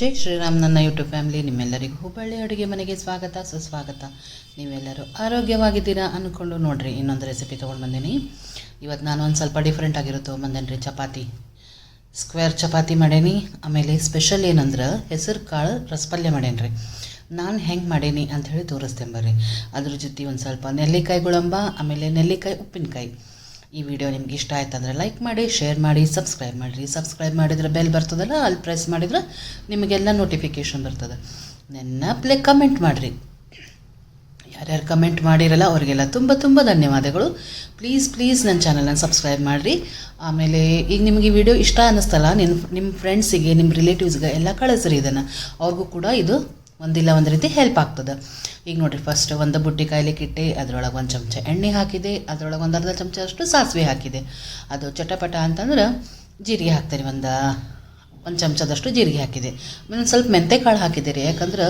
ಜೈ ಶ್ರೀರಾಮ್ ನನ್ನ YouTube family ನಿಮ್ಮೆಲ್ಲರಿಗೂ ಹುಬ್ಬಳ್ಳಿ ಅಡುಗೆ ಮನೆಗೆ ಸ್ವಾಗತ, ಸುಸ್ವಾಗತ. ನೀವೆಲ್ಲರೂ ಆರೋಗ್ಯವಾಗಿದ್ದೀರಾ ಅಂದ್ಕೊಂಡು ನೋಡಿರಿ, ಇನ್ನೊಂದು ರೆಸಿಪಿ ತೊಗೊಂಡು ಬಂದೀನಿ. ಇವತ್ತು ನಾನು ಒಂದು ಸ್ವಲ್ಪ ಡಿಫ್ರೆಂಟ್ ಆಗಿರೋ ಬಂದೇನಿ ರೀ ಚಪಾತಿ. ಸ್ಕ್ವೇರ್ ಚಪಾತಿ ಮಾಡೇನಿ, ಆಮೇಲೆ ಸ್ಪೆಷಲ್ ಏನಂದ್ರೆ ಹೆಸರು ಕಾಳು ರಸಪಲ್ಯ ಮಾಡೇನಿ ರೀ ನಾನು ಹೆಂಗೆ ಮಾಡೇನಿ ಅಂಥೇಳಿ ತೋರಿಸ್ತೇನೆ ಬರ್ರಿ. ಅದ್ರ ಜೊತೆ ಒಂದು ಸ್ವಲ್ಪ ನೆಲ್ಲಿಕಾಯಿ ಗುಳಂಬ, ಆಮೇಲೆ ನೆಲ್ಲಿಕಾಯಿ ಉಪ್ಪಿನಕಾಯಿ. ಈ ವಿಡಿಯೋ ನಿಮ್ಗೆ ಇಷ್ಟ ಆಯ್ತು ಅಂದರೆ ಲೈಕ್ ಮಾಡಿ ಶೇರ್ ಮಾಡಿ ಸಬ್ಸ್ಕ್ರೈಬ್ ಮಾಡಿರಿ. ಸಬ್ಸ್ಕ್ರೈಬ್ ಮಾಡಿದ್ರೆ ಬೆಲ್ ಬರ್ತದಲ್ಲ, ಅಲ್ಲಿ ಪ್ರೆಸ್ ಮಾಡಿದ್ರೆ ನಿಮಗೆಲ್ಲ ನೋಟಿಫಿಕೇಶನ್ ಬರ್ತದೆ. ನೆನ್ನಪ್ಲೆ ಕಮೆಂಟ್ ಮಾಡಿರಿ. ಯಾರ್ಯಾರು ಕಮೆಂಟ್ ಮಾಡಿರಲ್ಲ, ಅವರಿಗೆಲ್ಲ ತುಂಬ ತುಂಬ ಧನ್ಯವಾದಗಳು. ಪ್ಲೀಸ್ ಪ್ಲೀಸ್ ನನ್ನ ಚಾನಲನ್ನು ಸಬ್ಸ್ಕ್ರೈಬ್ ಮಾಡಿರಿ. ಆಮೇಲೆ ಈಗ ನಿಮಗೆ ವಿಡಿಯೋ ಇಷ್ಟ ಅನ್ನಿಸ್ತಲ್ಲ ನಿಮ್ಮ ನಿಮ್ಮ ಫ್ರೆಂಡ್ಸಿಗೆ ನಿಮ್ಮ ರಿಲೇಟಿವ್ಸ್ಗೆ ಎಲ್ಲ ಕಳಿಸ್ರಿ ಇದನ್ನು. ಅವ್ರಿಗೂ ಕೂಡ ಇದು ಒಂದಿಲ್ಲ ಒಂದು ರೀತಿ ಹೆಲ್ಪ್ ಆಗ್ತದೆ. ಈಗ ನೋಡಿರಿ ಫಸ್ಟ್ ಒಂದು ಬುಟ್ಟಿ ಕಾಯ್ಲಿಕ್ಕೆ ಕಿಟ್ಟಿ ಅದರೊಳಗೆ ಒಂದು ಚಮಚ ಎಣ್ಣೆ ಹಾಕಿದೆ, ಅದರೊಳಗೆ ಒಂದು ಅರ್ಧ ಚಮಚ ಅಷ್ಟು ಸಾಸಿವೆ ಹಾಕಿದೆ. ಅದು ಚಟಪಟ ಅಂತಂದ್ರೆ ಜೀರಿಗೆ ಹಾಕ್ತಾರೆ, ಒಂದು ಒಂದು ಚಮಚದಷ್ಟು ಜೀರಿಗೆ ಹಾಕಿದೆ. ಆಮೇಲೆ ಸ್ವಲ್ಪ ಮೆಂತೆ ಕಾಳು ಹಾಕಿದ್ದೀರಿ ಯಾಕಂದ್ರೆ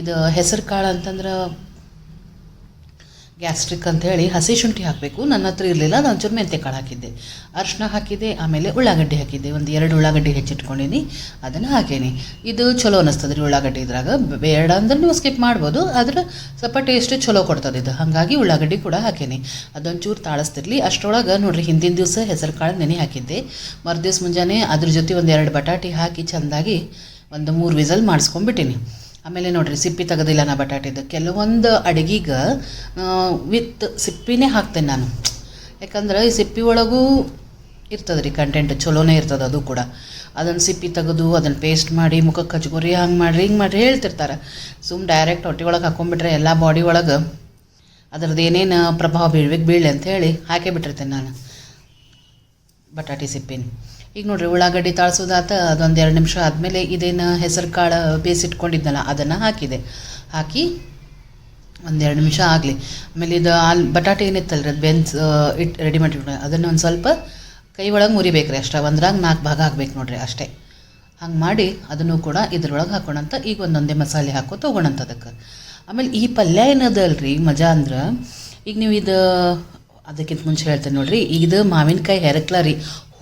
ಇದು ಹೆಸರು ಕಾಳು ಅಂತಂದ್ರೆ ಗ್ಯಾಸ್ಟ್ರಿಕ್ ಅಂತ ಹೇಳಿ ಹಸಿ ಶುಂಠಿ ಹಾಕಬೇಕು. ನನ್ನ ಹತ್ರ ಇರಲಿಲ್ಲ ನಾನು ಒಂಚೂರು ಮೆಂತೆ ಕಾಳು ಹಾಕಿದ್ದೆ. ಅರಿಶಿನ ಹಾಕಿದ್ದೆ, ಆಮೇಲೆ ಉಳ್ಳಾಗಡ್ಡಿ ಹಾಕಿದ್ದೆ. ಒಂದು ಎರಡು ಉಳ್ಳಾಗಡ್ಡಿ ಹೆಚ್ಚಿಟ್ಕೊಂಡಿನಿ, ಅದನ್ನು ಹಾಕೇನಿ. ಇದು ಚಲೋ ಅನ್ನಿಸ್ತದೆ ರೀ ಉಳ್ಳಾಗಡ್ಡಿ ಇದ್ರಾಗ. ಬೇಡ ಅಂದ್ರೆ ನೀವು ಸ್ಕಿಪ್ ಮಾಡ್ಬೋದು, ಆದ್ರೆ ಸ್ವಲ್ಪ ಟೇಸ್ಟ್ ಚಲೋ ಕೊಡ್ತದೆ ಇದು. ಹಾಗಾಗಿ ಉಳ್ಳಾಗಡ್ಡಿ ಕೂಡ ಹಾಕೇನಿ. ಅದೊಂಚೂರು ತಾಳಿಸ್ತಿರ್ಲಿ. ಅಷ್ಟರೊಳಗೆ ನೋಡ್ರಿ ಹಿಂದಿನ ದಿವಸ ಹೆಸರು ಕಾಳು ನೆನೆ ಹಾಕಿದ್ದೆ. ಮರುದಿವ್ಸ ಮುಂಜಾನೆ ಅದ್ರ ಜೊತೆ ಒಂದು ಎರಡು ಬಟಾಟಿ ಹಾಕಿ ಚೆಂದಾಗಿ ಒಂದು ಮೂರು ವಿಸಲ್ ಮಾಡಿಸ್ಕೊಂಡ್ಬಿಟ್ಟಿನಿ. ಆಮೇಲೆ ನೋಡ್ರಿ, ಸಿಪ್ಪಿ ತೆಗೆದಿಲ್ಲ ನಾ ಬಟಾಟಿದು ಕೆಲವೊಂದು ಅಡುಗೆಗೆ ವಿತ್ ಸಿಪ್ಪಿನೇ ಹಾಕ್ತೇನೆ ನಾನು. ಯಾಕಂದ್ರೆ ಈ ಸಿಪ್ಪಿ ಒಳಗೂ ಇರ್ತದೆ ರೀ ಕಂಟೆಂಟ್ ಚಲೋನೇ ಇರ್ತದೆ ಅದು ಕೂಡ. ಅದನ್ನು ಸಿಪ್ಪಿ ತೆಗೆದು ಅದನ್ನು ಪೇಸ್ಟ್ ಮಾಡಿ ಮುಖಕ್ಕೆ ಹಚ್ಕೊರಿ ಹಂಗೆ ಮಾಡಿರಿ, ಹಿಂಗೆ ಮಾಡಿರಿ ಹೇಳ್ತಿರ್ತಾರೆ. ಸುಮ್ ಡೈರೆಕ್ಟ್ ಹೊಟ್ಟೆ ಒಳಗೆ ಹಾಕೊಂಡ್ಬಿಟ್ರೆ ಎಲ್ಲ ಬಾಡಿ ಒಳಗೆ ಅದ್ರದ್ದು ಏನೇನು ಪ್ರಭಾವ ಬೀಳ್ಬೇಕು ಬೀಳಿ ಅಂತ ಹೇಳಿ ಹಾಕೇ ಬಿಟ್ಟಿರ್ತೇನೆ ನಾನು. ಬಟಾಟಿ ಸಿಪ್ಪಿನ. ಈಗ ನೋಡ್ರಿ, ಉಳ್ಳಾಗಡ್ಡಿ ತಾಳ್ಸೋದಾತ ಅದೊಂದು ಎರಡು ನಿಮಿಷ ಆದಮೇಲೆ ಇದೇನು ಹೆಸರು ಕಾಳು ಬೇಯಿಸಿಟ್ಕೊಂಡಿದ್ನಲ್ಲ ಅದನ್ನು ಹಾಕಿದೆ. ಹಾಕಿ ಒಂದೆರಡು ನಿಮಿಷ ಆಗಲಿ. ಆಮೇಲೆ ಇದು ಆಲ್ ಬಟಾಟೆ ಏನಿತ್ತಲ್ರಿ, ಅದು ಬೆನ್ಸ್ ಇಟ್ಟು ರೆಡಿ ಮಾಡಿಟ್ಕೊಂಡು, ಅದನ್ನು ಒಂದು ಸ್ವಲ್ಪ ಕೈ ಒಳಗೆ ಮುರಿಬೇಕು ರೀ ಅಷ್ಟೇ ಒಂದ್ರಾಗ ನಾಲ್ಕು ಭಾಗ ಹಾಕ್ಬೇಕು ನೋಡಿರಿ ಅಷ್ಟೇ. ಹಂಗೆ ಮಾಡಿ ಅದನ್ನು ಕೂಡ ಇದ್ರೊಳಗೆ ಹಾಕೋಣಂತ ಈಗ ಒಂದೊಂದೇ ಮಸಾಲೆ ಹಾಕೋ ತೊಗೊಳಂತ ಅದಕ್ಕೆ. ಆಮೇಲೆ ಈ ಪಲ್ಯ ಏನದಲ್ರಿ ಮಜಾ ಅಂದ್ರೆ, ಈಗ ನೀವು ಇದು, ಅದಕ್ಕಿಂತ ಮುಂಚೆ ಹೇಳ್ತೇನೆ ನೋಡಿರಿ ಇದು ಮಾವಿನಕಾಯಿ ಹೆರಕ್ಲ ರೀ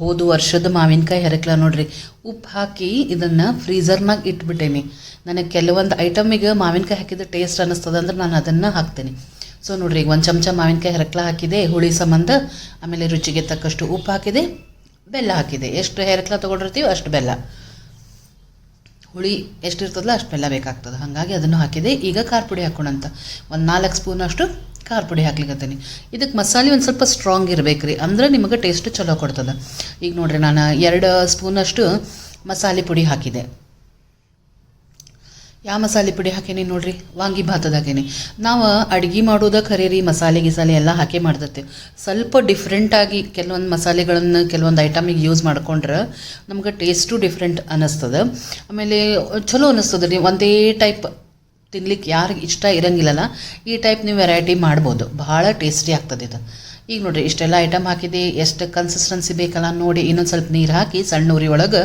ಹೋದ ವರ್ಷದ ಮಾವಿನಕಾಯಿ ಹೆರಕ್ಲ ನೋಡ್ರಿ. ಉಪ್ಪು ಹಾಕಿ ಇದನ್ನು ಫ್ರೀಝರ್ನಾಗ ಇಟ್ಬಿಟ್ಟೇನಿ. ನನಗೆ ಕೆಲವೊಂದು ಐಟಮಿಗೆ ಮಾವಿನಕಾಯಿ ಹಾಕಿದ್ರೆ ಟೇಸ್ಟ್ ಅನ್ನಿಸ್ತದೆ ಅಂದ್ರೆ ನಾನು ಅದನ್ನು ಹಾಕ್ತೇನೆ. ಸೊ ನೋಡ್ರಿ, ಈಗ ಒಂದು ಚಮಚ ಮಾವಿನಕಾಯಿ ಹೆರಕ್ಲ ಹಾಕಿದೆ, ಹುಳಿ ಸಂಬಂಧ, ಆಮೇಲೆ ರುಚಿಗೆ ತಕ್ಕಷ್ಟು ಉಪ್ಪು ಹಾಕಿದೆ, ಬೆಲ್ಲ ಹಾಕಿದೆ. ಎಷ್ಟು ಹೆರಕ್ಲ ತೊಗೊಂಡಿರ್ತೀವಿ ಅಷ್ಟು ಬೆಲ್ಲ. ಹುಳಿ ಎಷ್ಟಿರ್ತದಲ್ಲ ಅಷ್ಟು ಬೆಲ್ಲ ಬೇಕಾಗ್ತದೆ. ಹಾಗಾಗಿ ಅದನ್ನು ಹಾಕಿದೆ. ಈಗ ಖಾರ ಪುಡಿ ಹಾಕೋಣಂತ ಒಂದು ನಾಲ್ಕು ಸ್ಪೂನ್ ಅಷ್ಟು ಖಾರ ಪುಡಿ ಹಾಕ್ಲಿಕ್ಕತ್ತೀನಿ ಇದಕ್ಕೆ ಮಸಾಲೆ ಒಂದು ಸ್ವಲ್ಪ ಸ್ಟ್ರಾಂಗ್ ಇರಬೇಕು ರೀ ಅಂದ್ರೆ ನಿಮಗೆ ಟೇಸ್ಟ್ ಚಲೋ ಕೊಡ್ತದೆ. ಈಗ ನೋಡ್ರಿ, ನಾನು ಎರಡು ಸ್ಪೂನಷ್ಟು ಮಸಾಲೆ ಪುಡಿ ಹಾಕಿದೆ. ಯಾವ ಮಸಾಲೆ ಪುಡಿ ಹಾಕೇನಿ ನೋಡ್ರಿ? ವಾಂಗಿ ಹಾಕೀನಿ. ನಾವು ಅಡುಗೆ ಮಾಡೋದ ಖರೆ ಮಸಾಲೆ ಗಿಸಾಲೆ ಎಲ್ಲ ಹಾಕಿ ಮಾಡ್ತೈತೆ ಸ್ವಲ್ಪ ಡಿಫ್ರೆಂಟಾಗಿ ಕೆಲವೊಂದು ಮಸಾಲೆಗಳನ್ನು ಕೆಲವೊಂದು ಐಟಮಿಗೆ ಯೂಸ್ ಮಾಡ್ಕೊಂಡ್ರೆ ನಮ್ಗೆ ಟೇಸ್ಟು ಡಿಫ್ರೆಂಟ್ ಅನ್ನಿಸ್ತದೆ ಆಮೇಲೆ ಚಲೋ ಅನ್ನಿಸ್ತದೆ ರೀ, ಒಂದೇ ಟೈಪ್ ತಿನ್ಲಿಕ್ಕೆ ಯಾರಿಗೆ ಇಷ್ಟ ಇರಂಗಿಲ್ಲಲ್ಲ, ಈ ಟೈಪ್ ನೀವು ವೆರೈಟಿ ಮಾಡ್ಬೋದು. ಭಾಳ ಟೇಸ್ಟಿ ಆಗ್ತದೆ ಇದು. ಈಗ ನೋಡ್ರಿ, ಇಷ್ಟೆಲ್ಲ ಐಟಮ್ ಹಾಕಿದೆ. ಎಷ್ಟು ಕನ್ಸಿಸ್ಟೆನ್ಸಿ ಬೇಕಲ್ಲ ನೋಡಿ. ಇನ್ನೊಂದು ಸ್ವಲ್ಪ ನೀರು ಹಾಕಿ ಸಣ್ಣ ಉರಿ ಒಳಗೆ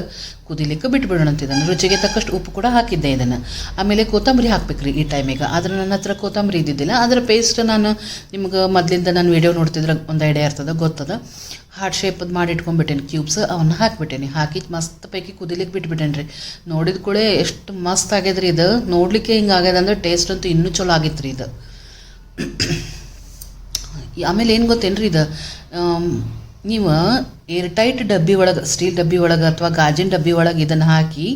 ಕುದಿಲಿಕ್ಕೆ ಬಿಟ್ಬಿಡೋಣ ಅಂತ ಇದನ್ನು. ರುಚಿಗೆ ತಕ್ಕಷ್ಟು ಉಪ್ಪು ಕೂಡ ಹಾಕಿದ್ದೆ ಇದನ್ನು. ಆಮೇಲೆ ಕೊತ್ತಂಬರಿ ಹಾಕ್ಬೇಕ್ರಿ ಈ ಟೈಮಿಗೆ ಆದ್ರೆ ನನ್ನ ಹತ್ರ ಕೊತ್ತಂಬರಿ ಇದ್ದಿದ್ದಿಲ್ಲ. ಅದರ ಪೇಸ್ಟ್ ನಾನು ನಿಮ್ಗೆ ಮೊದಲಿಂದ ನಾನು ವಿಡಿಯೋ ನೋಡ್ತಿದ್ರೆ, ಒಂದು ಐಡಿಯಾ ಇರ್ತದೆ, ಗೊತ್ತದ? ಹಾರ್ಟ್ ಶೇಪದ್ದು ಮಾಡಿ ಇಟ್ಕೊಂಡ್ಬಿಟ್ಟೇನೆ ಕ್ಯೂಬ್ಸ್ ಅವನ್ನ ಹಾಕಿಬಿಟ್ಟೇನೆ. ಹಾಕಿ ಮಸ್ತ್ ಪೈಕಿ ಕುದಿಲಿಕ್ಕೆ ಬಿಟ್ಬಿಟ್ಟೇನೆ ರೀ ನೋಡಿದ ಕೂಡ ಎಷ್ಟು ಮಸ್ತ್ ಆಗ್ಯದ್ರಿ ಇದು. ನೋಡಲಿಕ್ಕೆ ಹಿಂಗೆ ಆಗ್ಯದಂದ್ರೆ ಟೇಸ್ಟ್ ಅಂತೂ ಇನ್ನೂ ಚಲೋ ಆಗಿತ್ತು ರೀ ಇದು. ಆಮೇಲೆ ಏನು ಗೊತ್ತೇನ್ರಿ ಇದು? ನೀವು ಏರ್ ಟೈಟ್ ಡಬ್ಬಿ ಒಳಗೆ, ಸ್ಟೀಲ್ ಡಬ್ಬಿ ಒಳಗೆ ಅಥವಾ ಗಾಜಿನ ಡಬ್ಬಿ ಒಳಗೆ ಇದನ್ನು ಹಾಕಿ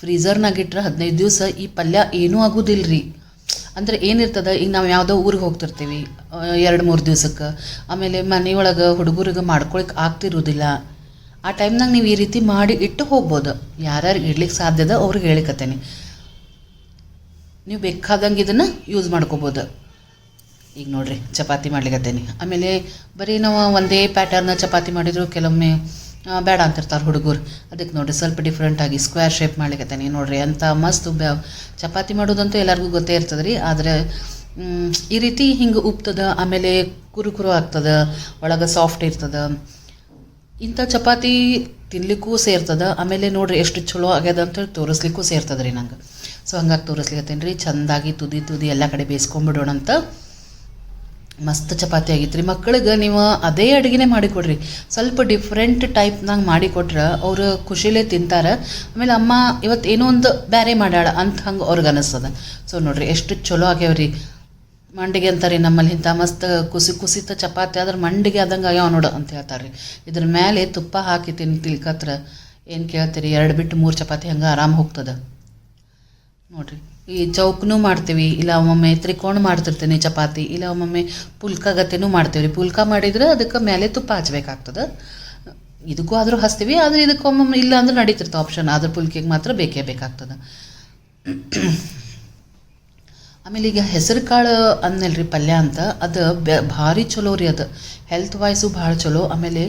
ಫ್ರೀಝರ್ನಾಗ ಇಟ್ಟರೆ ಹದಿನೈದು ದಿವಸ ಈ ಪಲ್ಯ ಏನೂ ಆಗೋದಿಲ್ಲ ರೀ ಅಂದ್ರೆ ಏನಿರ್ತದೆ? ಈಗ ನಾವು ಯಾವುದೋ ಊರಿಗೆ ಹೋಗ್ತಿರ್ತೀವಿ ಎರಡು ಮೂರು ದಿವ್ಸಕ್ಕೆ. ಆಮೇಲೆ ಮನೆಯೊಳಗೆ ಹುಡುಗರಿಗೆ ಮಾಡ್ಕೊಳಕ್ಕೆ ಆಗ್ತಿರೋದಿಲ್ಲ. ಆ ಟೈಮ್ನಾಗ ನೀವು ಈ ರೀತಿ ಮಾಡಿ ಇಟ್ಟು ಹೋಗ್ಬೋದು. ಯಾರ್ಯಾರು ಇಡ್ಲಿಕ್ಕೆ ಸಾಧ್ಯದ ಅವ್ರಿಗೆ ಹೇಳಿಕತ್ತೇನೆ ನೀವು ಬೇಕಾದಂಗೆ ಇದನ್ನು ಯೂಸ್ ಮಾಡ್ಕೋಬೋದು. ಈಗ ನೋಡ್ರಿ, ಚಪಾತಿ ಮಾಡ್ಲಿಕ್ಕತ್ತೇನೆ ಆಮೇಲೆ ಬರೀ ನಾವು ಒಂದೇ ಪ್ಯಾಟರ್ನ ಚಪಾತಿ ಮಾಡಿದ್ರು ಕೆಲವೊಮ್ಮೆ ಬೇಡ ಅಂತಿರ್ತಾರೆ ಹುಡುಗರು. ಅದಕ್ಕೆ ನೋಡ್ರಿ ಸ್ವಲ್ಪ ಡಿಫ್ರೆಂಟಾಗಿ ಸ್ಕ್ವೇರ್ ಶೇಪ್ ಮಾಡ್ಲಿಕ್ಕತ್ತೇನೆ ನೋಡ್ರಿ, ಅಂತ ಮಸ್ತ್ ಚಪಾತಿ ಮಾಡೋದಂತೂ ಎಲ್ಲರಿಗೂ ಗೊತ್ತೇ ಇರ್ತದೆ ರೀ ಆದರೆ ಈ ರೀತಿ ಹಿಂಗೆ ಉಪ್ತದ ಆಮೇಲೆ ಕುರುಕುರು ಕುರು ಆಗ್ತದೆ, ಒಳಗೆ ಸಾಫ್ಟ್ ಇರ್ತದೆ. ಇಂಥ ಚಪಾತಿ ತಿನ್ಲಿಕ್ಕೂ ಸೇರ್ತದೆ, ಆಮೇಲೆ ನೋಡ್ರಿ ಎಷ್ಟು ಚಲೋ ಆಗ್ಯದ ಅಂತೇಳಿ ತೋರಿಸ್ಲಿಕ್ಕೂ ಸೇರ್ತದೆ ರೀ ನಂಗೆ. ಸೊ ಹಂಗಾಗಿ ತೋರಿಸ್ಲಿಕ್ಕೆ ರೀ, ಚೆಂದಾಗಿ ತುದಿ ತುದಿ ಎಲ್ಲ ಕಡೆ ಬೇಯಿಸ್ಕೊಂಬಿಡೋಣ ಅಂತ ಮಸ್ತ್ ಚಪಾತಿ ಆಗಿತ್ತು ರೀ ಮಕ್ಳಿಗೆ ನೀವು ಅದೇ ಅಡುಗೆನೇ ಮಾಡಿಕೊಡ್ರಿ. ಸ್ವಲ್ಪ ಡಿಫ್ರೆಂಟ್ ಟೈಪ್ನಾಗ ಮಾಡಿಕೊಟ್ರೆ ಅವರು ಖುಷಿಲೇ ತಿಂತಾರೆ. ಆಮೇಲೆ ಅಮ್ಮ ಇವತ್ತು ಏನೋ ಒಂದು ಬೇರೆ ಮಾಡ್ಯಾಳ ಅಂತ ಹಂಗೆ ಅವ್ರಿಗೆ ಅನಿಸ್ತದ. ಸೊ ನೋಡ್ರಿ ಎಷ್ಟು ಚಲೋ ಆಗ್ಯಾವ್ರಿ. ಮಂಡಿಗೆ ಅಂತಾರೆ ನಮ್ಮಲ್ಲಿ ಇಂಥ ಮಸ್ತ್ ಕುಸಿ ಕುಸಿತ ಚಪಾತಿ ಆದ್ರೆ ಮಂಡಿಗೆ ಆದಂಗೆ ಆಗ್ಯಾವ ನೋಡು ಅಂತ ಹೇಳ್ತಾರೆ ರೀ ಇದ್ರ ಮೇಲೆ ತುಪ್ಪ ಹಾಕಿ ತಿನ್ ತಿಳ್ಕತ್ರ ಏನು ಕೇಳ್ತೀರಿ? ಎರಡು ಬಿಟ್ಟು ಮೂರು ಚಪಾತಿ ಹಂಗೆ ಆರಾಮ್ ಹೋಗ್ತದೆ. ನೋಡ್ರಿ. ಈ ಚೌಕ್ನೂ ಮಾಡ್ತೀವಿ, ಇಲ್ಲ ಒಮ್ಮೊಮ್ಮೆ ತ್ರಿಕೋಣ ಮಾಡ್ತಿರ್ತೀನಿ ಚಪಾತಿ, ಇಲ್ಲ ಒಮ್ಮೊಮ್ಮೆ ಪುಲ್ಕ ಗತೆನೂ ಮಾಡ್ತೀವಿ ರೀ ಪುಲ್ಕ ಮಾಡಿದ್ರೆ ಅದಕ್ಕೆ ಮೇಲೆ ತುಪ್ಪ ಹಚ್ಬೇಕಾಗ್ತದೆ. ಇದಕ್ಕೂ ಆದರೂ ಹಚ್ತೀವಿ, ಆದರೆ ಇದಕ್ಕೆ ಒಮ್ಮೊಮ್ಮೆ ಇಲ್ಲ ಅಂದ್ರೆ ನಡೀತಿರ್ತಾವೆ ಆಪ್ಷನ್ ಆದ್ರೆ ಪುಲ್ಕಿಗೆ ಮಾತ್ರ ಬೇಕೇ ಬೇಕಾಗ್ತದೆ. ಆಮೇಲೆ ಈಗ ಹೆಸರು ಕಾಳು ಅಂದ್ನಲ್ರಿ ಪಲ್ಯ ಅಂತ, ಅದು ಬೆ, ಭಾರಿ ಚಲೋ ರೀ ಅದು. ಹೆಲ್ತ್ ವೈಸು ಭಾಳ ಚಲೋ. ಆಮೇಲೆ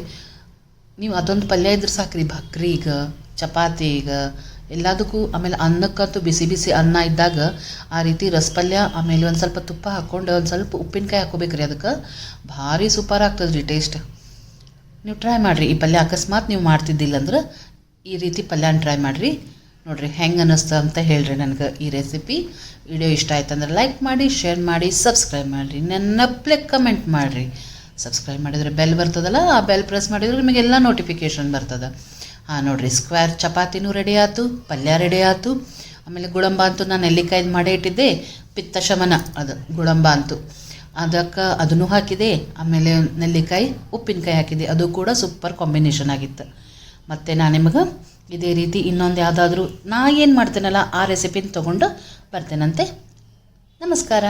ನೀವು ಅದೊಂದು ಪಲ್ಯ ಇದ್ರೆ ಸಾಕ್ರಿ ಚಪಾತಿ ಚಪಾತಿಗೆ ಎಲ್ಲದಕ್ಕೂ ಆಮೇಲೆ ಅನ್ನಕ್ಕಂತೂ ಬಿಸಿ ಬಿಸಿ ಅನ್ನ ಇದ್ದಾಗ ಆ ರೀತಿ ರಸಪಲ್ಯ, ಆಮೇಲೆ ಒಂದು ಸ್ವಲ್ಪ ತುಪ್ಪ ಹಾಕ್ಕೊಂಡು ಒಂದು ಸ್ವಲ್ಪ ಉಪ್ಪಿನಕಾಯಿ ಹಾಕೋಬೇಕ್ರಿ ಅದಕ್ಕೆ. ಭಾರಿ ಸೂಪರ್ ಆಗ್ತದೆ ರೀ ಟೇಸ್ಟ್ ನೀವು ಟ್ರೈ ಮಾಡಿರಿ, ಈ ಪಲ್ಯ ಅಕಸ್ಮಾತ್ ನೀವು ಮಾಡ್ತಿದ್ದಿಲ್ಲ ಅಂದ್ರೆ ಈ ರೀತಿ ಪಲ್ಯನ ಟ್ರೈ ಮಾಡಿರಿ. ನೋಡಿರಿ ಹೆಂಗೆ ಅನ್ನಿಸ್ತ ಅಂತ ಹೇಳ್ರಿ ನನಗೆ ಈ ರೆಸಿಪಿ ವಿಡಿಯೋ ಇಷ್ಟ ಆಯ್ತು ಅಂದ್ರೆ ಲೈಕ್ ಮಾಡಿ ಶೇರ್ ಮಾಡಿ ಸಬ್ಸ್ಕ್ರೈಬ್ ಮಾಡಿರಿ. ನೆನ್ನಪ್ಲೆ ಕಮೆಂಟ್ ಮಾಡಿರಿ. ಸಬ್ಸ್ಕ್ರೈಬ್ ಮಾಡಿದರೆ ಬೆಲ್ ಬರ್ತದಲ್ಲ, ಆ ಬೆಲ್ ಪ್ರೆಸ್ ಮಾಡಿದ್ರೆ ನಿಮಗೆಲ್ಲ ನೋಟಿಫಿಕೇಶನ್ ಬರ್ತದೆ. ಹಾಂ ನೋಡಿರಿ ಸ್ಕ್ವೇರ್ ಚಪಾತಿನೂ ರೆಡಿ ಆಯಿತು, ಪಲ್ಯ ರೆಡಿ ಆಯಿತು. ಆಮೇಲೆ ಗುಳಂಬ ಅಂತೂ ನಾನು ನೆಲ್ಲಿಕಾಯ್ದು ಮಾಡಿ ಇಟ್ಟಿದ್ದೆ ಪಿತ್ತಶಮನ ಅದು ಗುಳಂಬ ಅಂತೂ. ಅದಕ್ಕೆ ಅದನ್ನು ಹಾಕಿದೆ, ಆಮೇಲೆ ನೆಲ್ಲಿಕಾಯಿ, ಉಪ್ಪಿನಕಾಯಿ ಹಾಕಿದೆ. ಅದು ಕೂಡ ಸೂಪರ್ ಕಾಂಬಿನೇಷನ್ ಆಗಿತ್ತು. ಮತ್ತು ನಾನು ನಿಮಗೆ ಇದೇ ರೀತಿ ಇನ್ನೊಂದು ಯಾವುದಾದ್ರೂ ನಾ ಏನು ಮಾಡ್ತೇನಲ್ಲ ಆ ರೆಸಿಪಿನ ತೊಗೊಂಡು ಬರ್ತೇನಂತೆ. ನಮಸ್ಕಾರ.